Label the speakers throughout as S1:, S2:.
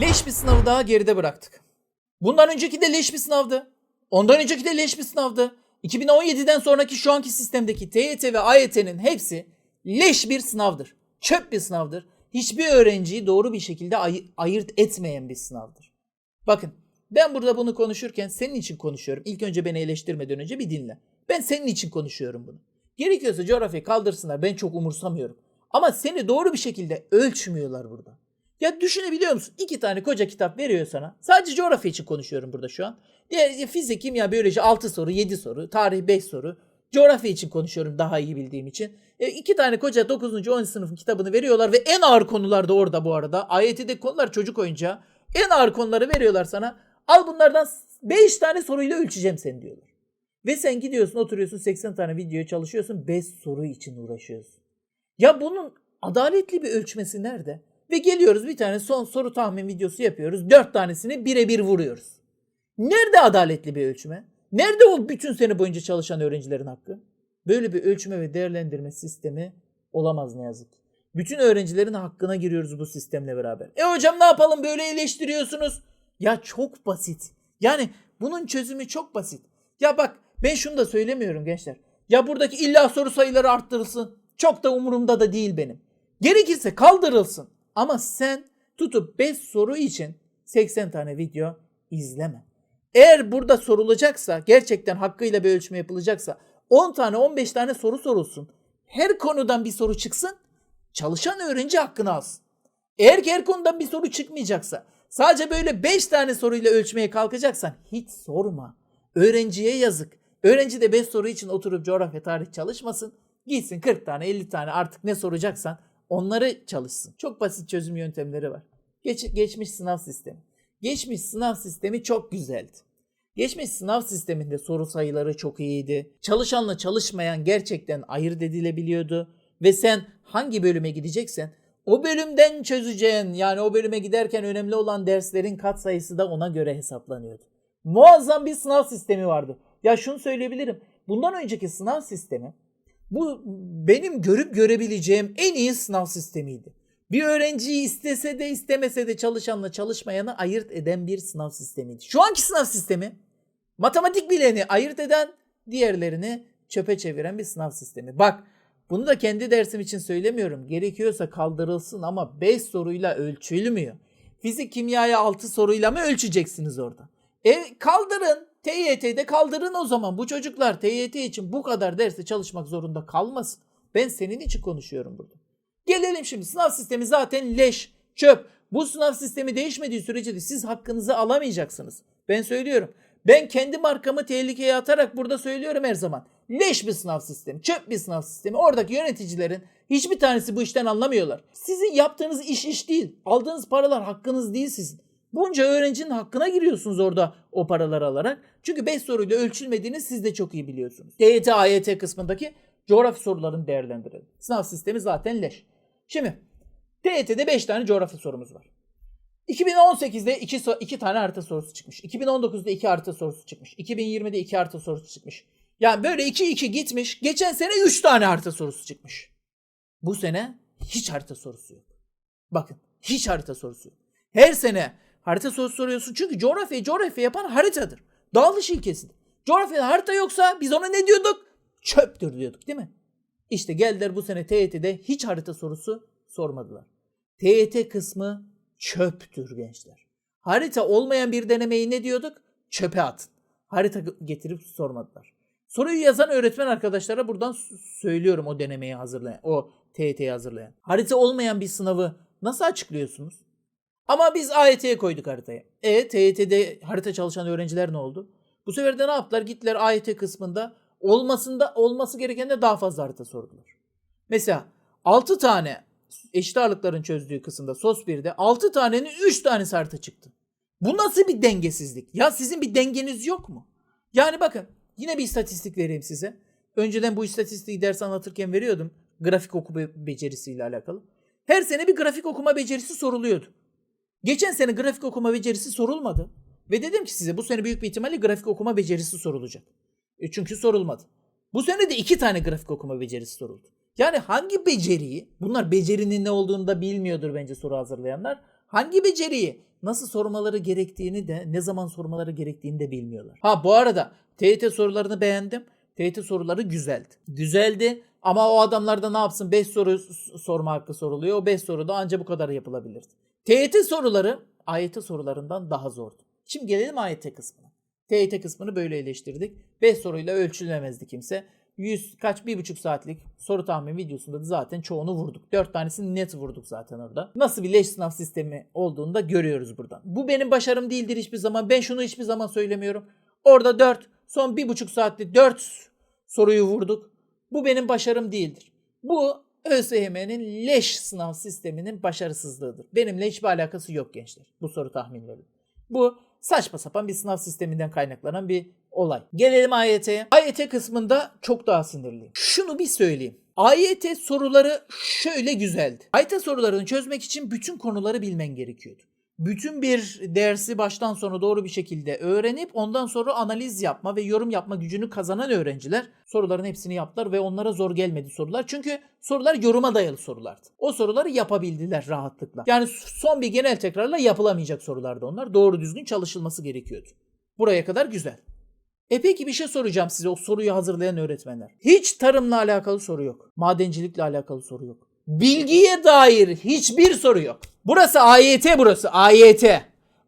S1: Leş bir sınavı daha geride bıraktık. Bundan önceki de leş bir sınavdı. Ondan önceki de leş bir sınavdı. 2017'den sonraki şu anki sistemdeki TYT ve AYT'nin hepsi leş bir sınavdır. Çöp bir sınavdır. Hiçbir öğrenciyi doğru bir şekilde ay- ayırt etmeyen bir sınavdır. Bakın ben burada bunu konuşurken senin için konuşuyorum. İlk önce beni eleştirmeden önce bir dinle. Ben senin için konuşuyorum bunu. Gerekiyorsa coğrafyayı kaldırsınlar ben çok umursamıyorum. Ama seni doğru bir şekilde ölçmüyorlar burada. Ya düşünebiliyor musun? İki tane koca kitap veriyor sana. Sadece coğrafya için konuşuyorum burada şu an. Diğer fizik, kimya, biyoloji 6 soru, 7 soru, tarih 5 soru. Coğrafya için konuşuyorum daha iyi bildiğim için. E, iki tane koca 9. 10. sınıfın kitabını veriyorlar ve en ağır konular da orada bu arada. AYT'de konular çocuk oyuncağı. En ağır konuları veriyorlar sana. Al bunlardan 5 tane soruyla ölçeceğim seni diyorlar. Ve sen gidiyorsun oturuyorsun 80 tane videoya çalışıyorsun 5 soru için uğraşıyorsun. Ya bunun adaletli bir ölçmesi nerede? Ve geliyoruz bir tane son soru tahmin videosu yapıyoruz. 4 tanesini birebir vuruyoruz. Nerede adaletli bir ölçme? Nerede o bütün sene boyunca çalışan öğrencilerin hakkı? Böyle bir ölçme ve değerlendirme sistemi olamaz ne yazık. Bütün öğrencilerin hakkına giriyoruz bu sistemle beraber. E hocam ne yapalım böyle eleştiriyorsunuz. Ya çok basit. Yani bunun çözümü çok basit. Ya bak ben şunu da söylemiyorum gençler. Ya buradaki illa soru sayıları arttırılsın. Çok da umurumda da değil benim. Gerekirse kaldırılsın. Ama sen tutup 5 soru için 80 tane video izleme. Eğer burada sorulacaksa, gerçekten hakkıyla bir ölçme yapılacaksa 10 tane 15 tane soru sorulsun. Her konudan bir soru çıksın. Çalışan öğrenci hakkını alsın. Eğer ki her konudan bir soru çıkmayacaksa, sadece böyle 5 tane soruyla ölçmeye kalkacaksan hiç sorma. Öğrenciye yazık. Öğrenci de 5 soru için oturup coğrafya tarih çalışmasın. Gitsin 40 tane 50 tane artık ne soracaksan onları çalışsın. Çok basit çözüm yöntemleri var. Geç, geçmiş sınav sistemi. Geçmiş sınav sistemi çok güzeldi. Geçmiş sınav sisteminde soru sayıları çok iyiydi. Çalışanla çalışmayan gerçekten ayırt edilebiliyordu. Ve sen hangi bölüme gideceksen o bölümden çözeceğin yani o bölüme giderken önemli olan derslerin kat sayısı da ona göre hesaplanıyordu. Muazzam bir sınav sistemi vardı. Ya şunu söyleyebilirim. Bundan önceki sınav sistemi bu benim görüp görebileceğim en iyi sınav sistemiydi. Bir öğrenciyi istese de istemese de çalışanla çalışmayanı ayırt eden bir sınav sistemiydi. Şu anki sınav sistemi matematik bileni ayırt eden diğerlerini çöpe çeviren bir sınav sistemi. Bak bunu da kendi dersim için söylemiyorum. Gerekiyorsa kaldırılsın ama 5 soruyla ölçülmüyor. Fizik kimyaya 6 soruyla mı ölçeceksiniz orada? E kaldırın. TYT'de kaldırın o zaman. Bu çocuklar TYT için bu kadar derste çalışmak zorunda kalmasın. Ben senin için konuşuyorum burada. Gelelim şimdi sınav sistemi zaten leş, çöp. Bu sınav sistemi değişmediği sürece de siz hakkınızı alamayacaksınız. Ben söylüyorum. Ben kendi markamı tehlikeye atarak burada söylüyorum her zaman. Leş bir sınav sistemi, çöp bir sınav sistemi. Oradaki yöneticilerin hiçbir tanesi bu işten anlamıyorlar. Sizin yaptığınız iş iş değil. Aldığınız paralar hakkınız değil sizin. Bunca öğrencinin hakkına giriyorsunuz orada o paraları alarak. Çünkü 5 soruyla ölçülmediğini siz de çok iyi biliyorsunuz. TYT, AYT kısmındaki coğrafya sorularını değerlendirelim. Sınav sistemi zaten leş. Şimdi TYT'de 5 tane coğrafya sorumuz var. 2018'de 2 2 tane harita sorusu çıkmış. 2019'da 2 harita sorusu çıkmış. 2020'de 2 harita sorusu çıkmış. Yani böyle 2 2 gitmiş. Geçen sene 3 tane harita sorusu çıkmış. Bu sene hiç harita sorusu yok. Bakın hiç harita sorusu yok. Her sene harita sorusu soruyorsun çünkü coğrafyayı coğrafya yapan haritadır. Dağılış ilkesidir. Coğrafyada harita yoksa biz ona ne diyorduk? Çöptür diyorduk değil mi? İşte geldiler bu sene TYT'de hiç harita sorusu sormadılar. TYT kısmı çöptür gençler. Harita olmayan bir denemeyi ne diyorduk? Çöpe atın. Harita getirip sormadılar. Soruyu yazan öğretmen arkadaşlara buradan söylüyorum o denemeyi hazırlayan, o TYT'yi hazırlayan. Harita olmayan bir sınavı nasıl açıklıyorsunuz? Ama biz AYT'ye koyduk haritayı. E TYT'de harita çalışan öğrenciler ne oldu? Bu sefer de ne yaptılar? Gittiler AYT kısmında olmasında olması gerekende daha fazla harita sordular. Mesela 6 tane eşit ağırlıkların çözdüğü kısımda SOS 1'de 6 tanenin 3 tanesi harita çıktı. Bu nasıl bir dengesizlik? Ya sizin bir dengeniz yok mu? Yani bakın yine bir istatistik vereyim size. Önceden bu istatistiği ders anlatırken veriyordum. Grafik okuma becerisiyle alakalı. Her sene bir grafik okuma becerisi soruluyordu. Geçen sene grafik okuma becerisi sorulmadı. Ve dedim ki size bu sene büyük bir ihtimalle grafik okuma becerisi sorulacak. E çünkü sorulmadı. Bu sene de iki tane grafik okuma becerisi soruldu. Yani hangi beceriyi, bunlar becerinin ne olduğunu da bilmiyordur bence soru hazırlayanlar. Hangi beceriyi nasıl sormaları gerektiğini de ne zaman sormaları gerektiğini de bilmiyorlar. Ha bu arada TYT sorularını beğendim. TYT soruları güzeldi. Güzeldi ama o adamlar da ne yapsın 5 soru sorma hakkı soruluyor. O 5 soru da anca bu kadar yapılabilirdi. TYT soruları AYT sorularından daha zordu. Şimdi gelelim AYT kısmına. TYT kısmını böyle eleştirdik. 5 soruyla ölçülemezdi kimse. 100 kaç bir buçuk saatlik soru tahmin videosunda da zaten çoğunu vurduk. 4 tanesini net vurduk zaten orada. Nasıl bir leş sınav sistemi olduğunu da görüyoruz buradan. Bu benim başarım değildir hiçbir zaman. Ben şunu hiçbir zaman söylemiyorum. Orada 4 son bir buçuk saatte 4 soruyu vurduk. Bu benim başarım değildir. Bu ÖSYM'nin leş sınav sisteminin başarısızlığıdır. Benimle hiçbir alakası yok gençler bu soru tahminleri. Bu saçma sapan bir sınav sisteminden kaynaklanan bir olay. Gelelim AYT'ye. AYT kısmında çok daha sinirliyim. Şunu bir söyleyeyim. AYT soruları şöyle güzeldi. AYT sorularını çözmek için bütün konuları bilmen gerekiyordu. Bütün bir dersi baştan sona doğru bir şekilde öğrenip ondan sonra analiz yapma ve yorum yapma gücünü kazanan öğrenciler soruların hepsini yaptılar ve onlara zor gelmedi sorular. Çünkü sorular yoruma dayalı sorulardı. O soruları yapabildiler rahatlıkla. Yani son bir genel tekrarla yapılamayacak sorulardı onlar. Doğru düzgün çalışılması gerekiyordu. Buraya kadar güzel. E peki bir şey soracağım size o soruyu hazırlayan öğretmenler. Hiç tarımla alakalı soru yok. Madencilikle alakalı soru yok. Bilgiye dair hiçbir soru yok. Burası AYT burası AYT.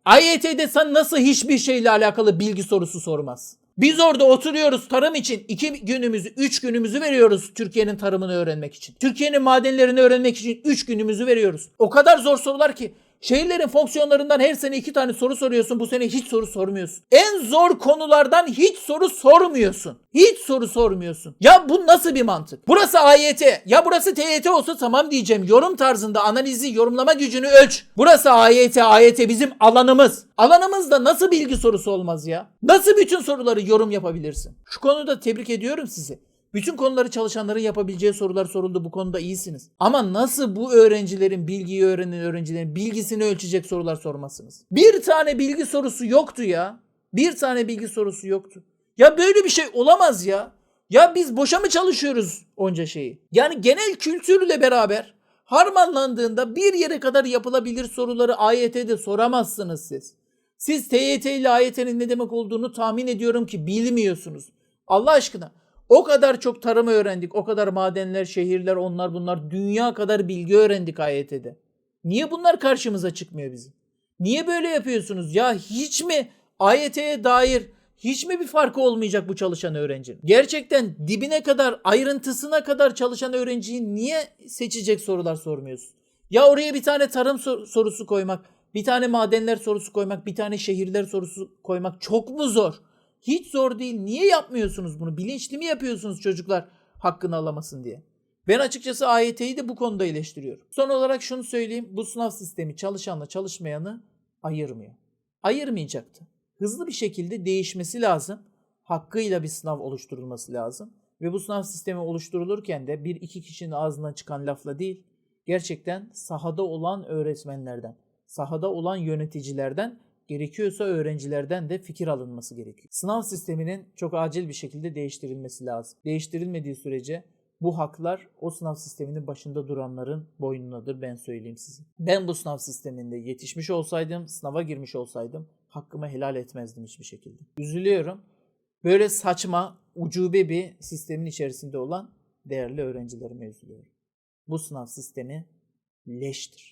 S1: AYT'de sen nasıl hiçbir şeyle alakalı bilgi sorusu sormaz? Biz orada oturuyoruz tarım için iki günümüzü, üç günümüzü veriyoruz Türkiye'nin tarımını öğrenmek için. Türkiye'nin madenlerini öğrenmek için üç günümüzü veriyoruz. O kadar zor sorular ki Şehirlerin fonksiyonlarından her sene iki tane soru soruyorsun. Bu sene hiç soru sormuyorsun. En zor konulardan hiç soru sormuyorsun. Hiç soru sormuyorsun. Ya bu nasıl bir mantık? Burası AYT. Ya burası TYT olsa tamam diyeceğim. Yorum tarzında analizi, yorumlama gücünü ölç. Burası AYT. AYT bizim alanımız. Alanımızda nasıl bilgi sorusu olmaz ya? Nasıl bütün soruları yorum yapabilirsin? Şu konuda tebrik ediyorum sizi. Bütün konuları çalışanların yapabileceği sorular soruldu. Bu konuda iyisiniz. Ama nasıl bu öğrencilerin, bilgiyi öğrenen öğrencilerin bilgisini ölçecek sorular sormasınız? Bir tane bilgi sorusu yoktu ya. Bir tane bilgi sorusu yoktu. Ya böyle bir şey olamaz ya. Ya biz boşa mı çalışıyoruz onca şeyi? Yani genel kültürle beraber harmanlandığında bir yere kadar yapılabilir soruları AYT'de soramazsınız siz. Siz TYT ile AYT'nin ne demek olduğunu tahmin ediyorum ki bilmiyorsunuz. Allah aşkına o kadar çok tarım öğrendik, o kadar madenler, şehirler, onlar bunlar, dünya kadar bilgi öğrendik AYT'de. Niye bunlar karşımıza çıkmıyor bizim? Niye böyle yapıyorsunuz? Ya hiç mi AYT'ye dair hiç mi bir farkı olmayacak bu çalışan öğrencinin? Gerçekten dibine kadar, ayrıntısına kadar çalışan öğrenciyi niye seçecek sorular sormuyorsun? Ya oraya bir tane tarım sor- sorusu koymak, bir tane madenler sorusu koymak, bir tane şehirler sorusu koymak çok mu zor? Hiç zor değil. Niye yapmıyorsunuz bunu? Bilinçli mi yapıyorsunuz çocuklar hakkını alamasın diye? Ben açıkçası AYT'yi de bu konuda eleştiriyorum. Son olarak şunu söyleyeyim. Bu sınav sistemi çalışanla çalışmayanı ayırmıyor. Ayırmayacaktı. Hızlı bir şekilde değişmesi lazım. Hakkıyla bir sınav oluşturulması lazım. Ve bu sınav sistemi oluşturulurken de bir iki kişinin ağzından çıkan lafla değil, gerçekten sahada olan öğretmenlerden, sahada olan yöneticilerden gerekiyorsa öğrencilerden de fikir alınması gerekiyor. Sınav sisteminin çok acil bir şekilde değiştirilmesi lazım. Değiştirilmediği sürece bu haklar o sınav sisteminin başında duranların boynundadır ben söyleyeyim size. Ben bu sınav sisteminde yetişmiş olsaydım, sınava girmiş olsaydım hakkımı helal etmezdim hiçbir şekilde. Üzülüyorum. Böyle saçma, ucube bir sistemin içerisinde olan değerli öğrencilerime üzülüyorum. Bu sınav sistemi leştir.